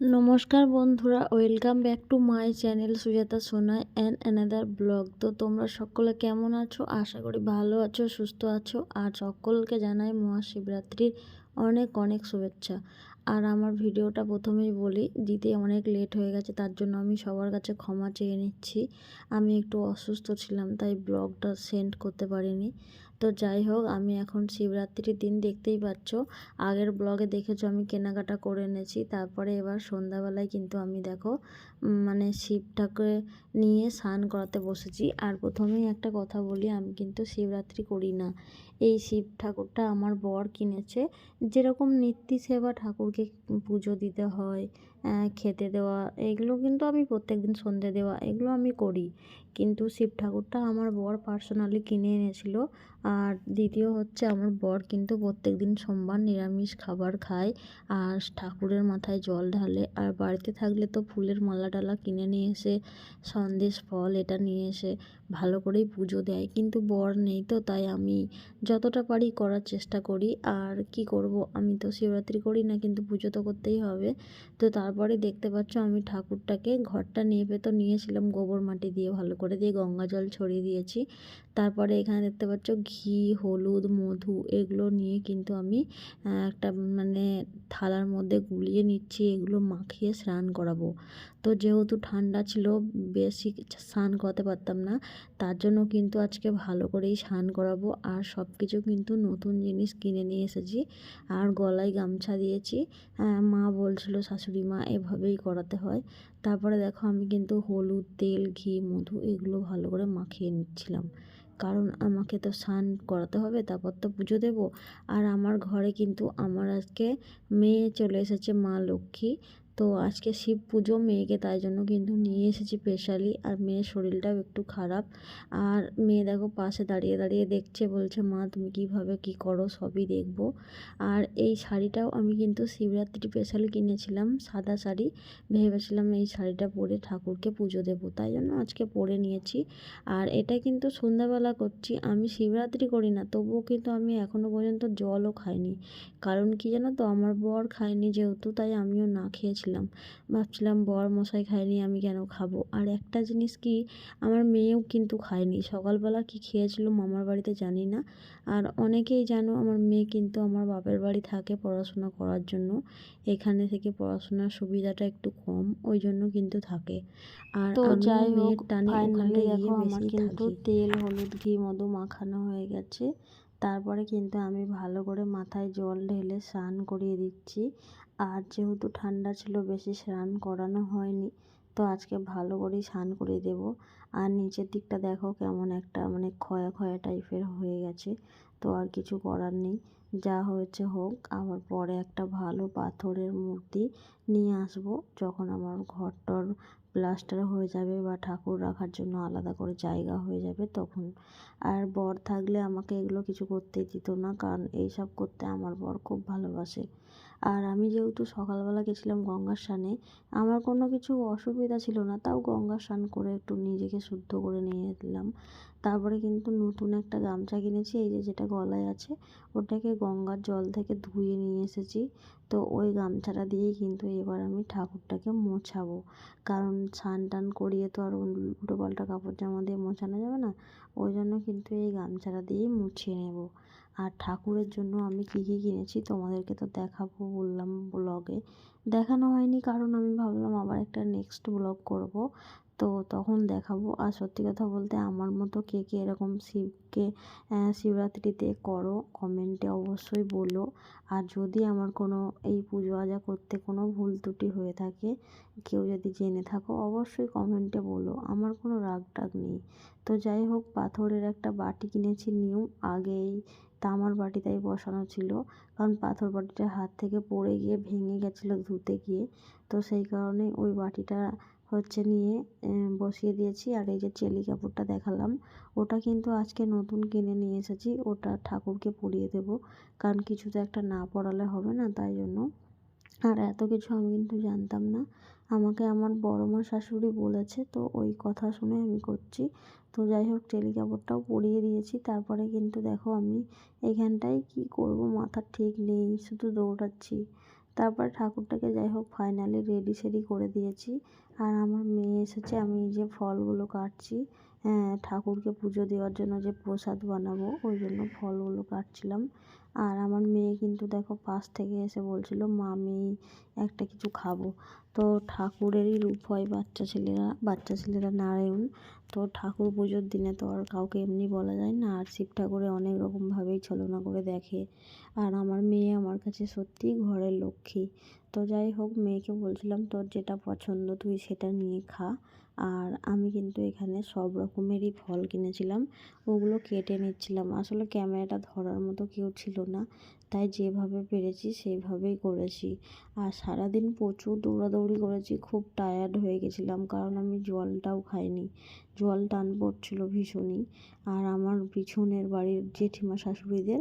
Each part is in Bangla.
নমস্কার বন্ধুরা, welcome back to my channel Sujata Sona and another blog. তো তোমরা সকলে কেমন আছো? আশা করি ভালো আছো, সুস্থ আছো। আর সকলকে জানাই মহাশিবরাত্রির অনেক অনেক শুভেচ্ছা। আর আমার ভিডিওটা প্রথমেই বলি, দিতে অনেক লেট হয়ে গেছে, তার জন্য আমি সবার কাছে ক্ষমা চেয়ে নিচ্ছি। আমি একটু অসুস্থ ছিলাম, তাই ব্লগটা সেন্ড করতে পারিনি। তো যাই হোক, আমি এখন শিবরাত্রির দিন দেখতেই পাচ্ছ। আগের ব্লগে দেখেছ আমি কেনাকাটা করে এনেছি। তারপরে এবার সন্ধ্যাবেলায় কিন্তু আমি দেখো মানে শিবটাকে নিয়ে স্নান করাতে বসেছি। আর প্রথমেই একটা কথা বলি, আমি কিন্তু শিবরাত্রি করি না। এই শিব ঠাকুরটা আমার বর কিনেছে। যেরকম নীতি সেবা ঠাকুরকে পুজো দিতে হয় খেতে দেওয়া, এগুলো কিন্তু আমি প্রত্যেক দিন সন্ধে দেওয়া, এগুলো আমি করি। কিন্তু শিব ঠাকুরটা আমার বর পার্সোনালি কিনে এনেছিল। আর দ্বিতীয় হচ্ছে আমার বর কিন্তু প্রত্যেক দিন সোমবার নিরামিষ খাবার খায় আর ঠাকুরের মাথায় জল ঢালে। আর বাড়িতে থাকলে তো ফুলের মালা টালা কিনে নিয়ে এসে সন্দেশ ফল এটা নিয়ে এসে ভালো করেই পুজো দেয়। কিন্তু বর নেই তো, তাই আমি যতটা পারি করার চেষ্টা করি। আর কি করব? আমি তো শিবরাত্রি করি না, কিন্তু পুজো তো করতেই হবে। তো তারপরে দেখতে পাচ্ছ আমি ঠাকুরটাকে ঘরটা নেপে তো নিয়েছিলাম গোবর মাটি দিয়ে, ভালো করে দিয়ে গঙ্গা জল ছড়িয়ে দিয়েছি। তারপরে এখানে দেখতে পাচ্ছ ঘি, হলুদ, মধু এগুলো নিয়ে কিন্তু আমি একটা মানে থালার মধ্যে গুলিয়ে নিচ্ছি, এগুলো মাখিয়ে স্নান করাবো। তো যেহেতু ঠান্ডা ছিল, বেশি স্নান করাতে পারতাম না, তার জন্য কিন্তু আজকে ভালো করেই স্নান করাবো। আর সব কিছু কিন্তু নতুন জিনিস কিনে নিয়ে এসেছি। আর গলায় গামছা দিয়েছি। মা বলছিল, শাশুড়ি মা, এভাবেই করাতে হয়। তারপরে দেখো আমি কিন্তু হলুদ, তেল, ঘি, মধু এগুলো ভালো করে মাখিয়ে নিচ্ছিলাম। কারণ আমাকে তো স্নান করাতে হবে, তারপর তো পুজো দেবো। আর আমার ঘরে কিন্তু আমার আজকে মেয়ে চলে এসেছে মা লক্ষ্মী। তো আজকে শিব পুজো মেয়েকে তাই জন্য কিন্তু নিয়ে এসেছি স্পেশালি আর মেয়ের শরীরটাও একটু খারাপ। আর মেয়ে দেখো পাশে দাঁড়িয়ে দাঁড়িয়ে দেখছে, বলছে, মা, তুমি কীভাবে কী করো? সবই দেখব। আর এই শাড়িটাও আমি কিন্তু শিবরাত্রি স্পেশালি কিনেছিলাম, সাদা শাড়ি। ভেবেছিলাম এই শাড়িটা পরে ঠাকুরকে পুজো দেবো, তাই জন্য আজকে পরে নিয়েছি। আর এটা কিন্তু সন্ধ্যাবেলা করছি, আমি শিবরাত্রি করি না, তবুও কিন্তু আমি এখনও পর্যন্ত জলও খাইনি। কারণ কি জানো তো, আমার বর খায়নি যেহেতু, তাই আমিও না খেয়েছি ভাবছিলাম। ভাবছিলাম বর মশাই খায়নি আমি কেন খাব? আর একটা জিনিস কি আমার মেয়েও কিন্তু খায়নি। সকালবেলা কি খেয়েছিল মামার বাড়িতে জানি না। আর অনেকেই জানো আমার মেয়ে কিন্তু আমার বাপের বাড়ি থাকে পড়াশোনা করার জন্য। এখানে থেকে পড়াশোনার সুবিধাটা একটু কম ওই জন্য কিন্তু থাকে। আর তো যাই হোক ফাইনালি দেখো আমার কিন্তু তেল হলুদ ঘি মধু মাখানো হয়ে গেছে। তারপরে কিন্তু আমি ভালো করে মাথায় জল ঢেলে স্নান করিয়ে দিচ্ছি। আর যেহেতু ঠান্ডা ছিল, বেশি স্নান করানো হয়নি, তো আজকে ভালো করেই স্নান করিয়ে দেবো। আর নিচের দিকটা দেখো কেমন একটা মানে খয়া খয়া টাইপের হয়ে গেছে, তো আর কিছু করার নেই। যা হয়েছে হোক, আবার পরে একটা ভালো পাথরের মূর্তি নিয়ে আসব, যখন আমার ঘরটর প্লাস্টার হয়ে যাবে বা ঠাকুর রাখার জন্য আলাদা করে জায়গা হয়ে যাবে তখন। আর বর থাকলে আমাকে এগুলো কিছু করতেই দিত না, কারণ এইসব করতে আমার বর খুব ভালোবাসে। আর আমি যেহেতু সকালবেলা গেছিলাম গঙ্গার স্নানে, আমার কোনো কিছু অসুবিধা ছিল না। তাও গঙ্গা স্নান করে একটু নিজেকে শুদ্ধ করে নিয়ে এলাম। তারপরে কিন্তু নতুন একটা গামছা কিনেছি, এই যে যেটা গলায় আছে, ওটাকে গঙ্গার জল থেকে ধুয়ে নিয়ে এসেছি। তো ওই গামছাটা দিয়েই কিন্তু এবার আমি ঠাকুরটাকে মোছাবো। কারণ স্নান টান করিয়ে তো আর উল্টো পাল্টা কাপড় জামা দিয়ে মোছানো যাবে না। ওই জন্য কিন্তু এই গামছাটা দিয়েই মুছিয়ে নেব। আর ঠাকুরের জন্য আমি কী কী কিনেছি তোমাদেরকে তো দেখাবো বললাম ব্লগে দেখানো হয়নি কারণ আমি ভাবলাম আবার একটা নেক্সট ব্লগ করব। তো তখন দেখাবো। আর সত্যি কথা বলতে আমার মতো কে কে এরকম শিবকে শিবরাত্রিতে করো, কমেন্টে অবশ্যই বলো। আর যদি আমার কোনো এই পুজো আজা করতে কোনো ভুল ত্রুটি হয়ে থাকে, কেউ যদি জেনে থাকো, অবশ্যই কমেন্টে বলো। আমার কোনো রাগ টাগ নেই। তো যাই হোক, পাথরের একটা বাটি কিনেছি নিউ, আগেই তামার বাটিটাই বসানো ছিল। কারণ পাথর বাটিটা হাত থেকে পড়ে গিয়ে ভেঙে গেছিল ধুতে গিয়ে। তো সেই কারণে ওই বাটিটা হচ্ছে নিয়ে বসিয়ে দিয়েছি। আর এই যে চেলি কাপড়টা দেখালাম, ওটা কিন্তু আজকে নতুন কিনে নিয়ে এসেছি। ওটা ঠাকুরকে পরিয়ে দেবো। কারণ কিছু তো একটা না পরালে হবে না, তাই জন্য। আর এত কিছু আমি কিন্তু জানতাম না। আমাকে আমার বড় মা শাশুড়ি বলেছে, তো ওই কথা শুনে আমি করছি। তো যাই হোক টেলি কাপড়টাও পরিয়ে দিয়েছি। তারপরে কিন্তু দেখো আমি এখানটায় কি করব, মাথা ঠিক নেই, শুধু দৌড়াচ্ছি। তারপর ঠাকুরটাকে যাই হোক ফাইনালি রেডি সেডি করে দিয়েছি। আর আমার মেয়ে এসেছে, আমি যে ফলগুলো কাটছি হ্যাঁ ঠাকুরকে পুজো দেওয়ার জন্য যে প্রসাদ বানাবো, ওই জন্য ফলগুলো কাটছিলাম। আর আমার মেয়ে কিন্তু দেখো পাশ থেকে এসে বলছিল মা আমি একটা কিছু খাব। তো ঠাকুরেরই রূপ হয় বাচ্চা ছেলেরা বাচ্চা ছেলেরা নারায়ণ। তো ঠাকুর পুজোর দিনে তো আর কাউকে এমনি বলা যায় না। আর শিব ঠাকুরে অনেক রকমভাবেই ছলনা করে দেখে। আর আমার মেয়ে আমার কাছে সত্যিই ঘরের লক্ষ্মী। তো যাই হোক, মেয়েকে বলছিলাম, তোর যেটা পছন্দ তুই সেটা নিয়ে খা। আর আমি কিন্তু এখানে সব রকমেরই ফল কিনেছিলাম, ওগুলো কেটে নিচ্ছিলাম। আসলে ক্যামেরাটা ধরার মতো কেউ ছিল না, তাই যেভাবে পেরেছি সেইভাবেই করেছি। আর সারাদিন প্রচুর দৌড়াদৌড়ি করেছি, খুব টায়ার্ড হয়ে গেছিলাম, কারণ আমি জলটাও খাইনি। জল টান পড়ছিল ভীষণই। আর আমার পিছনের বাড়ির জেঠিমা শাশুড়িদের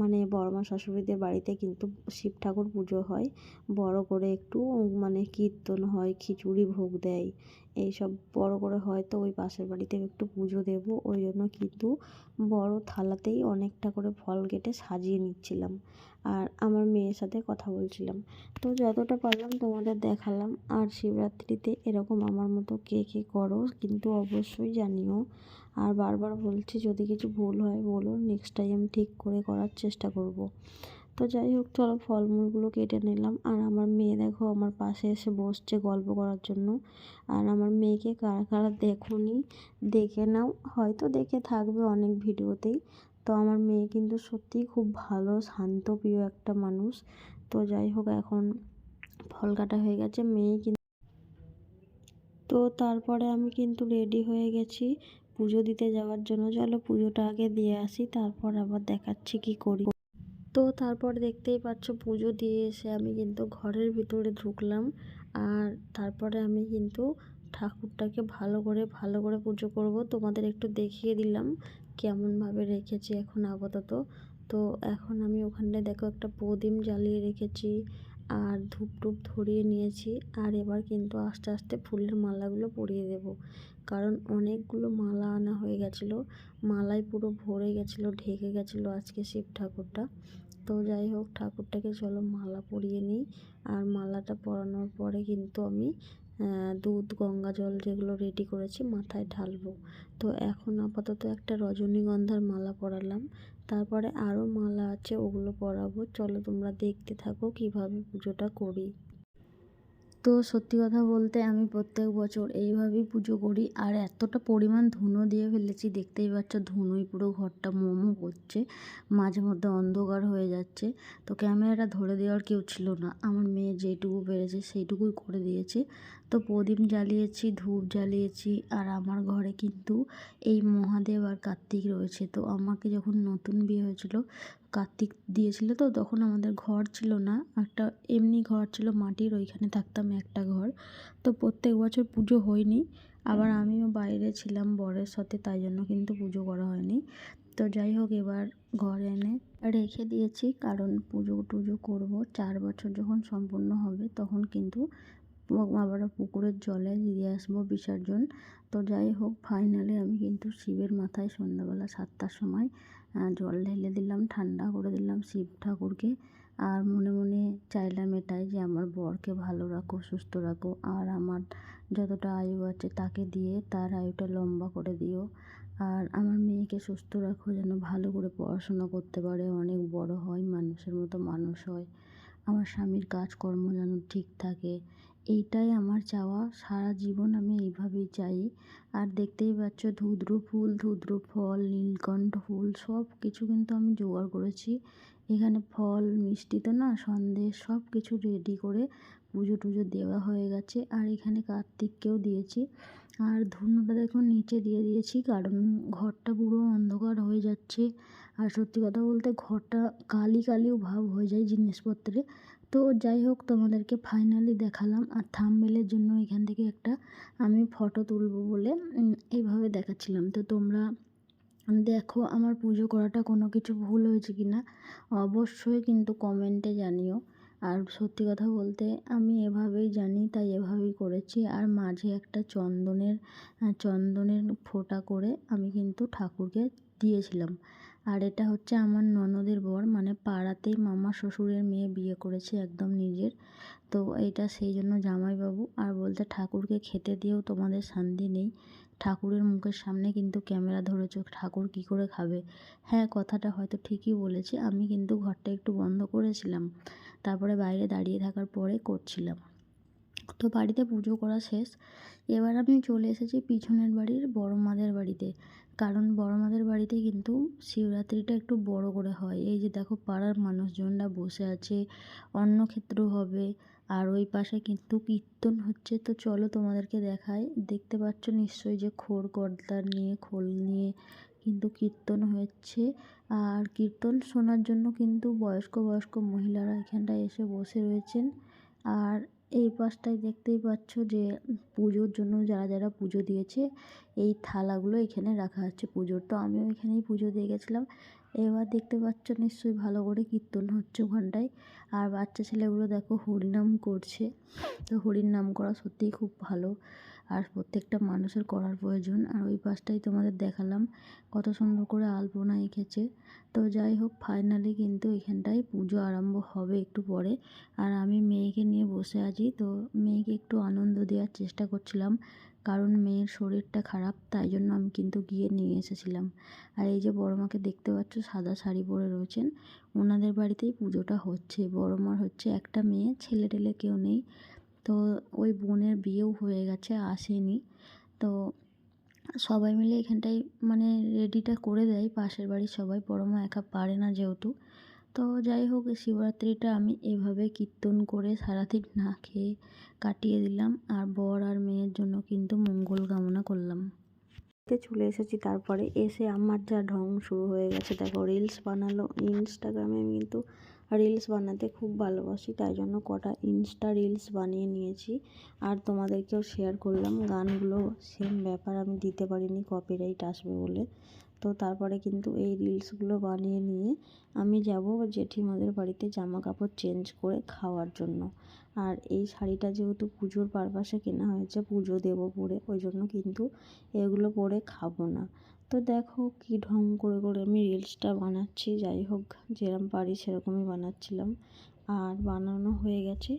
মানে বড়মা শাশুড়িদের বাড়িতে কিন্তু শিব ঠাকুর পুজো হয়। বড় করে একটু মানে কীর্তন হয়, খিচুড়ি ভোগ দেয়। এইসব বড় করে হয়তো ওই পাশের বাড়িতে একটু পুজো দেবো। ওই জন্য কিন্তু বড় থালাতেই অনেকটা করে ফল কেটে সাজিয়ে নিচ্ছিলাম। আর আমার মেয়ের সাথে কথা বলছিলাম। তো যতটা পারলাম তোমাদের দেখালাম। আর শিবরাত্রিতে এরকম আমার মতো কে কে করো কিন্তু অবশ্যই জানিও। আর বারবার বলছি, যদি কিছু ভুল হয় বলো নেক্সট টাইম ঠিক করে করার চেষ্টা করব। তো যাই হোক, চলো ফলমূলগুলো কেটে নিলাম। আর আমার মেয়ে দেখো আমার পাশে এসে বসছে গল্প করার জন্য। আর আমার মেয়েকে কারা কারা দেখোনি, দেখে নাও। হয়তো দেখে থাকবে অনেক ভিডিওতেই। তো আমার মেয়ে কিন্তু সত্যিই খুব ভালো, শান্ত, প্রিয় একটা মানুষ। তো যাই হোক, এখন ফল কাটা হয়ে গেছে, মেয়ে কিন্তু তো তারপরে আমি কিন্তু রেডি হয়ে গেছি পুজো দিতে যাওয়ার জন্য। চলো পুজোটা আগে দিয়ে আসি, তারপর আবার দেখাচ্ছি কি করি। তো তারপর দেখতেই পাচ্ছ পুজো দিয়ে এসে আমি কিন্তু ঘরের ভিতরে ঢুকলাম। আর তারপরে আমি কিন্তু ঠাকুরটাকে ভালো করে ভালো করে পুজো করব। তোমাদের একটু দেখিয়ে দিলাম কেমনভাবে রেখেছি এখন আপাতত। তো এখন আমি ওখানটায় দেখো একটা প্রদীপ জ্বালিয়ে রেখেছি আর ধূপ টুপ ধরিয়ে নিয়েছি আর এবার কিন্তু আস্তে আস্তে ফুলের মালাগুলো পরিয়ে দেব। কারণ অনেকগুলো মালা আনা হয়ে গেছিল মালায় পুরো ভরে গেছিল, ঢেকে গেছিল আজকে শিব ঠাকুরটা। তো যাই হোক, ঠাকুরটাকে চলো মালা পরিয়ে নিই। আর মালাটা পরানোর পরে কিন্তু আমি দুধ, গঙ্গা জল যেগুলো রেডি করেছি মাথায় ঢালবো। তো এখন আপাতত একটা রজনীগন্ধার মালা পরালাম। তারপরে আরও মালা আছে, ওগুলো পরাবো। চলো তোমরা দেখতে থাকো কীভাবে পুজোটা করি। তো সত্যি কথা বলতে আমি প্রত্যেক বছর এইভাবেই পুজো করি। আর এতটা পরিমাণ ধুনো দিয়ে ফেলেছি, দেখতেই পাচ্ছ ধুনোই পুরো ঘরটা মোমো করছে, মাঝে মধ্যে অন্ধকার হয়ে যাচ্ছে। তো ক্যামেরাটা ধরে দেওয়ার কেউ ছিল না, আমার মেয়ে যেটুকু পেরেছে সেইটুকুই করে দিয়েছে। তো প্রদীপ জ্বালিয়েছি, ধূপ জ্বালিয়েছি, আর আমার ঘরে কিন্তু এই মহাদেব আর কার্তিক রয়েছে। তো আমাকে যখন নতুন বিয়ে হয়েছিল কার্তিক দিয়েছিল তো, তখন আমাদের ঘর ছিল না। একটা এমনি ঘর ছিল, মাটির, ওইখানে থাকতাম একটা ঘর। তো প্রত্যেক বছর পুজো হয়নি। আবার আমিও বাইরে ছিলাম বরের সাথে, তাই জন্য কিন্তু পুজো করা হয়নি। তো যাই হোক, এবার ঘর এনে রেখে দিয়েছি, কারণ পুজো টুজো করব। চার বছর যখন সম্পূর্ণ হবে, তখন কিন্তু আবার পুকুরের জলে দিয়ে আসব বিসর্জন। তো যাই হোক ফাইনালি আমি কিন্তু শিবের মাথায় সন্ধ্যাবেলা সাতটার সময় জল ঢেলে দিলাম, ঠান্ডা করে দিলাম শিব ঠাকুরকে। আর মনে মনে চাইলাম এটাই যে আমার বরকে ভালো রাখো, সুস্থ রাখো। আর আমার যতটা আয়ু আছে তাকে দিয়ে তার আয়ুটা লম্বা করে দিও। আর আমার মেয়েকে সুস্থ রাখো, যেন ভালো করে পড়াশোনা করতে পারে। অনেক বড় হয়, মানুষের মতো মানুষ হয়। আমার স্বামীর কাজকর্ম যেন ঠিক থাকে। এইটাই আমার চাওয়া। সারা জীবন আমি এইভাবেই চাই। আর দেখতেই পাচ্ছ, ধুদ্র ফুল, ধুদ্র ফল, নীলকণ্ঠ ফুল সব কিছু কিন্তু আমি জোগাড় করেছি। এখানে ফল, মিষ্টি তো না, সন্দেশ সব কিছু রেডি করে পুজো টুজো দেওয়া হয়ে গেছে। আর এখানে কার্তিককেও দিয়েছি। আর ধুনোটা দেখুন, নিচে দিয়ে দিয়েছি, কারণ ঘরটা পুরো অন্ধকার হয়ে যাচ্ছে। আর সত্যি কথা বলতে, ঘরটা কালি কালিও ভাব হয়ে যায় জিনিসপত্রে। তো যাই হোক, তোমাদেরকে ফাইনালি দেখালাম। আর থাম্বনেলের জন্য এখান থেকে একটা আমি ফটো তুলবো বলে এইভাবে দেখাচ্ছিলাম। তো তোমরা দেখো আমার পুজো করাটা কোনো কিছু ভুল হয়েছে কি না অবশ্যই কিন্তু কমেন্টে জানিও। আর সত্যি কথা বলতে আমি এভাবেই জানি, তাই এভাবেই করেছি। আর মাঝে একটা চন্দনের চন্দনের ফোঁটা করে আমি কিন্তু ঠাকুরকে দিয়েছিলাম। আর এটা হচ্ছে আমার ননদের বর মানে পাড়াতেই মামা শ্বশুরের মেয়ে বিয়ে করেছে একদম নিজের। তো এটা সেই জন্য জামাইবাবু, আর বলতে ঠাকুরকে খেতে দিয়েও তোমাদের শান্তি নেই। ঠাকুরের মুখের সামনে কিন্তু ক্যামেরা ধরেছ, ঠাকুর কি করে খাবে? হ্যাঁ কথাটা হয়তো ঠিকই বলেছে, আমি কিন্তু ঘরটা একটু বন্ধ করেছিলাম। তারপরে বাইরে দাঁড়িয়ে থাকার পরে করছিলাম। তো বাড়িতে পুজো করা শেষ। এবার আমি চলে এসেছি পিছনের বাড়ির বড় মাদের বাড়িতে। কারণ বড় মাদের বাড়িতে কিন্তু শিবরাত্রিটা একটু বড় করে হয়। এই যে দেখো পাড়ার মানুষজনরা বসে আছে অন্য অন্নক্ষেত্র হবে, আর ওই পাশে কিন্তু কীর্তন হচ্ছে। তো চলো তোমাদেরকে দেখাই। দেখতে পাচ্ছ নিশ্চয়ই যে খোর গর্দার নিয়ে, খোল নিয়ে কিন্তু কীর্তন হচ্ছে। আর কীর্তন শোনার জন্য কিন্তু বয়স্ক বয়স্ক মহিলারা এখানটায় এসে বসে রয়েছেন। আর এই পাশটায় দেখতেই পাচ্ছ যে পুজোর জন্য যারা যারা পুজো দিয়েছে, এই থালাগুলো এখানে রাখা আছে পুজোর। তো আমিও এখানেই পুজো দিয়ে গেছিলাম। এবার দেখতে পাচ্ছ নিশ্চয়ই ভালো করে কীর্তন হচ্ছে ওখানটায়। আর বাচ্চা ছেলেগুলো দেখো হরিনাম করছে। তো হরির নাম করা সত্যিই খুব ভালো। আর প্রত্যেকটা মানুষের করার প্রয়োজন। আর ওই পাশটাই তোমাদের দেখালাম কত সুন্দর করে আলপনা এঁকেছে। তো যাই হোক ফাইনালি কিন্তু এখানটায় পুজো আরম্ভ হবে একটু পরে। আর আমি মেয়েকে নিয়ে বসে আছি, তো মেয়েকে একটু আনন্দ দেওয়ার চেষ্টা করছিলাম। কারণ মেয়ের শরীরটা খারাপ, তাই জন্য আমি কিন্তু গিয়ে নিয়ে এসেছিলাম। আর এই যে বড় মাকে দেখতে পাচ্ছ, সাদা শাড়ি পরে রয়েছেন। ওনাদের বাড়িতেই পুজোটা হচ্ছে। বড় মার হচ্ছে একটা মেয়ে ছেলে টেলে কেউ নেই। তো ওই বোনের বিয়েও হয়ে গেছে, আসেনি। তো সবাই মিলে এখানটায় মানে রেডিটা করে দেয়, পাশের বাড়ির সবাই। বড় মা একা পারে না যেহেতু। তো যাই হোক, শিবরাত্রিটা আমি এভাবে কীর্তন করে সারাদিন না খেয়ে কাটিয়ে দিলাম। আর বর আর মেয়ের জন্য কিন্তু মঙ্গল কামনা করলাম। চলে এসেছি তারপরে এসে আমার যা ঢং শুরু হয়ে গেছে। দেখো রিলস বানালো, ইনস্টাগ্রামে আমি কিন্তু রিলস বানাতে খুব ভালোবাসি, তাই জন্য কটা ইনস্টা রিলস বানিয়ে নিয়েছি। আর তোমাদেরকেও শেয়ার করলাম, গানগুলো সেম ব্যাপার, আমি দিতে পারিনি কপিরাইট আসবে বলে। তো তারপরে কিন্তু এই রিলসগুলো বানিয়ে নিয়ে আমি যাব জেঠিমাদের বাড়িতে জামা কাপড় চেঞ্জ করে খাওয়ার জন্য। আর এই শাড়িটা যেহেতু পুজোর পারপাসে কেনা হয়েছে, পুজো দেবো পরে, ওই জন্য কিন্তু এগুলো পরে খাব না। তো দেখো কি ঢং করে করে আমি রিলসটা বানাচ্ছি, যাই হোক যেরকম পারি সেরকমই বানাচ্ছিলাম। আর বানানো হয়ে গেছে।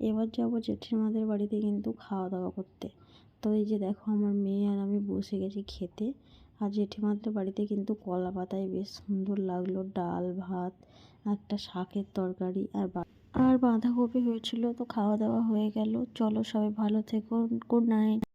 এবার যাব জেঠিমাদের বাড়িতে কিন্তু খাওয়া দাওয়া করতে। তো এই যে দেখো আমার মেয়ে আর আমি বসে গেছি খেতে। আর জেঠিমাদের বাড়িতে কিন্তু কলা পাতায় বেশ সুন্দর লাগল, ডাল, ভাত, একটা শাকের তরকারি আর আর বাঁধাকপি হয়েছিল, তো খাওয়া দাওয়া হয়ে গেল। চলো সবাই ভালো থেকো। Good night.